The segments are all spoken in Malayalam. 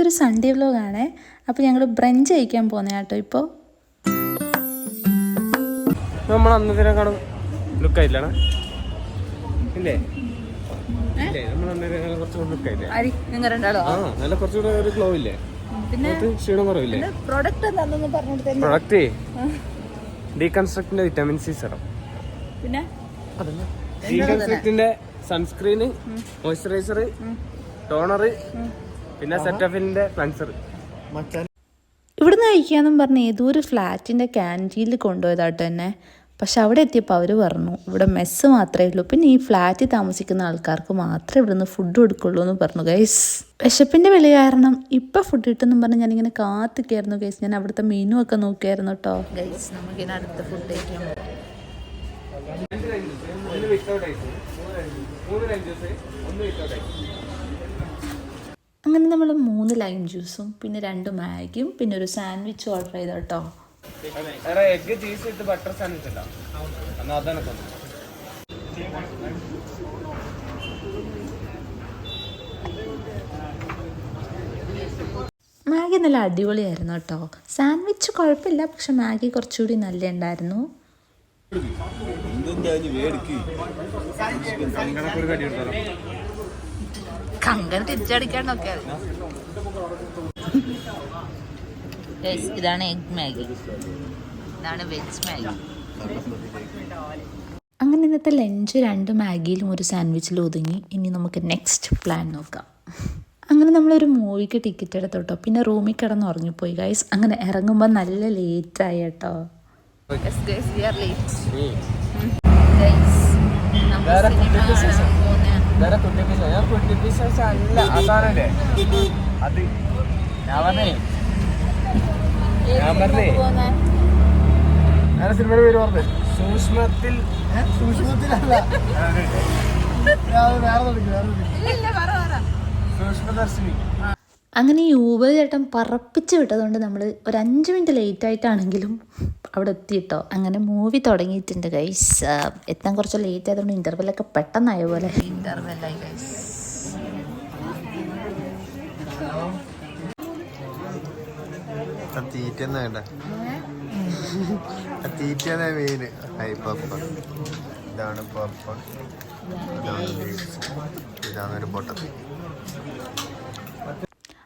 ഇതൊരു സൺഡേ വ്ലോഗാണേ അപ്പോൾ ഞങ്ങൾ ബ്രഞ്ച് കഴിക്കാൻ പോകുന്ന കേട്ടോ ഇപ്പോൾ നമ്മൾ അന്നതിനെക്കാളും ലുക്ക് ആയില്ലാണ് ഇല്ലേ? നല്ല കുറച്ചുകൂടെ ഒരു ഗ്ലോ ഇല്ലേ? ക്ഷീണം കുറവില്ലേ? പ്രോഡക്റ്റ് വിറ്റാമിൻ സി സെറം പിന്നെ? സൺസ്ക്രീന് മോയ്സ്ചറൈസർ ടോണർ പിന്നെ സെറ്റഫിന്റെ ക്ലൻസർ ഇവിടുന്ന് കഴിക്കാന്നും പറഞ്ഞ് ഏതോ ഒരു ഫ്ലാറ്റിന്റെ ക്യാന്റീനിൽ കൊണ്ടുപോയതാട്ടോ തന്നെ പക്ഷെ അവിടെ എത്തിയപ്പോൾ അവർ പറഞ്ഞു ഇവിടെ മെസ്സ് മാത്രമേ ഉള്ളൂ. പിന്നെ ഈ ഫ്ലാറ്റിൽ താമസിക്കുന്ന ആൾക്കാർക്ക് മാത്രമേ ഇവിടുന്ന് ഫുഡ് കൊടുക്കുള്ളൂ എന്ന് പറഞ്ഞു ഗൈസ് വിശപ്പിന്റെ വില കാരണം ഇപ്പം ഫുഡ് കിട്ടുമെന്ന് പറഞ്ഞ് ഞാനിങ്ങനെ കാത്തിക്കായിരുന്നു ഗൈസ് ഞാൻ അവിടുത്തെ മെനു ഒക്കെ നോക്കിയായിരുന്നു കേട്ടോ ഗൈസ് നമുക്കിനി അടുത്ത ഫുഡ് കഴിക്കാൻ പോകാം അങ്ങനെ നമ്മൾ മൂന്ന് ലൈം ജ്യൂസും പിന്നെ രണ്ട് മാഗിയും പിന്നെ ഒരു സാൻഡ്വിച്ച് ഓർഡർ ചെയ്ത കേട്ടോ എഗ്ഗ് എഗ് ചീസ് ഇട്ട് ബട്ടർ സാൻഡ്വിച്ച് ഉണ്ടോ അതാണ് മാഗി നല്ല അടിപൊളിയായിരുന്നു കേട്ടോ. സാൻഡ്വിച്ച് കുഴപ്പമില്ല പക്ഷെ മാഗി കുറച്ചുകൂടി നല്ല ഉണ്ടായിരുന്നു. ഉണ്ടല്ലോ കങ്കൻ തിരിച്ചടിക്കാണ്ടൊക്കെ ഇതാണ് എഗ് മാഗി ഇതാണ് വെജ് മാഗി അങ്ങനെ ഇന്നത്തെ ലഞ്ച് രണ്ട് മാഗിയിലും ഒരു സാൻഡ്വിച്ചിലും ഒതുങ്ങി. ഇനി നമുക്ക് നെക്സ്റ്റ് പ്ലാൻ നോക്കാം. അങ്ങനെ നമ്മളൊരു മൂവിക്ക് ടിക്കറ്റ് എടുത്തു കേട്ടോ പിന്നെ റൂമിൽ കിടന്ന് ഉറങ്ങിപ്പോയി ഗൈസ് അങ്ങനെ ഇറങ്ങുമ്പോൾ നല്ല ലേറ്റ് ആയി കേട്ടോ. വേറെ കുട്ടി പീസ് ഞാൻ കുട്ടി പീസ് അല്ല അതാണല്ലേ? അത് ഞാൻ പറഞ്ഞേ. ഞാൻ പറഞ്ഞേ. ഞാൻ സിനിമയുടെ പേര് പറഞ്ഞേ. സൂക്ഷ്മത്തിൽ സൂക്ഷ്മത്തിലല്ല. സൂക്ഷ്മദർശിനി. അങ്ങനെ ഈ ഊബർ ചേട്ടൻ പറപ്പിച്ച് വിട്ടതുകൊണ്ട് നമ്മൾ ഒരു അഞ്ച് മിനിറ്റ് ലേറ്റ് ആയിട്ടാണെങ്കിലും അവിടെ എത്തിയിട്ടോ? അങ്ങനെ മൂവി തുടങ്ങിയിട്ടുണ്ട് ഗൈസ് എത്താൻ കുറച്ച് ലേറ്റ് ആയതുകൊണ്ട് ഇന്റർവെല്ലൊക്കെ പെട്ടെന്നായ പോലെ? ഇന്റർവെല്ലായി ഗൈസ് ഇതാണ് പപ്പ ഇതാണ് ഒരു പൊട്ടത്തി.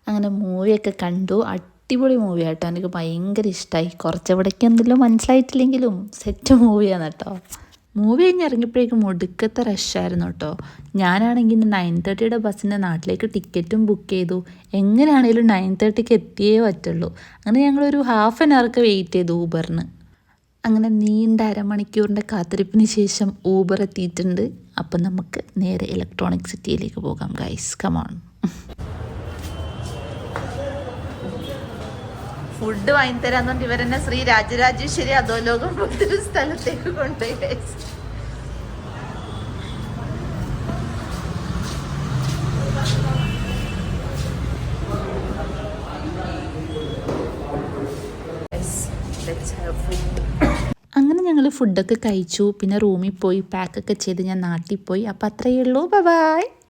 അങ്ങനെ മൂവിയൊക്കെ കണ്ടു അടിപൊളി മൂവി എനിക്ക് ഭയങ്കര ഇഷ്ടമായി കുറച്ചെവിടേക്ക് എന്തെങ്കിലും മനസ്സിലായിട്ടില്ലെങ്കിലും സെറ്റ് മൂവിയാണ് കേട്ടോ. മൂവി കഴിഞ്ഞ് ഇറങ്ങിയപ്പോഴേക്കും ഒടുക്കത്തെ റഷായിരുന്നു കേട്ടോ. ഞാനാണെങ്കിൽ ഇന്ന് നയൻ തേർട്ടിയുടെ ബസ്സിന്റെ നാട്ടിലേക്ക് ടിക്കറ്റും ബുക്ക് ചെയ്തു. എങ്ങനെയാണെങ്കിലും നയൻ തേർട്ടിക്ക് എത്തിയേ പറ്റുള്ളൂ. അങ്ങനെ ഞങ്ങളൊരു ഹാഫ് ആൻ അവർക്ക് വെയിറ്റ് ചെയ്തു ഊബറിന്. അങ്ങനെ നീണ്ട അരമണിക്കൂറിന്റെ കാത്തിരിപ്പിന് ശേഷം ഊബർ എത്തിയിട്ടുണ്ട്. അപ്പം നമുക്ക് നേരെ ഇലക്ട്രോണിക് സിറ്റിയിലേക്ക് പോകാം ഗൈസ് കമോൺ ഫുഡ് വാങ്ങി തരാന്നുകൊണ്ട് ഇവരെന്നെ ശ്രീ രാജരാജേശ്വരി അധോലോകം പോലത്തെ സ്ഥലത്തേക്ക് കൊണ്ടുപോയി. അങ്ങനെ ഞങ്ങൾ ഫുഡൊക്കെ കഴിച്ചു പിന്നെ റൂമിൽ പോയി പാക്കൊക്കെ ചെയ്ത് ഞാൻ നാട്ടിൽ പോയി. അപ്പം അത്രയേ ഉള്ളൂ. ബൈ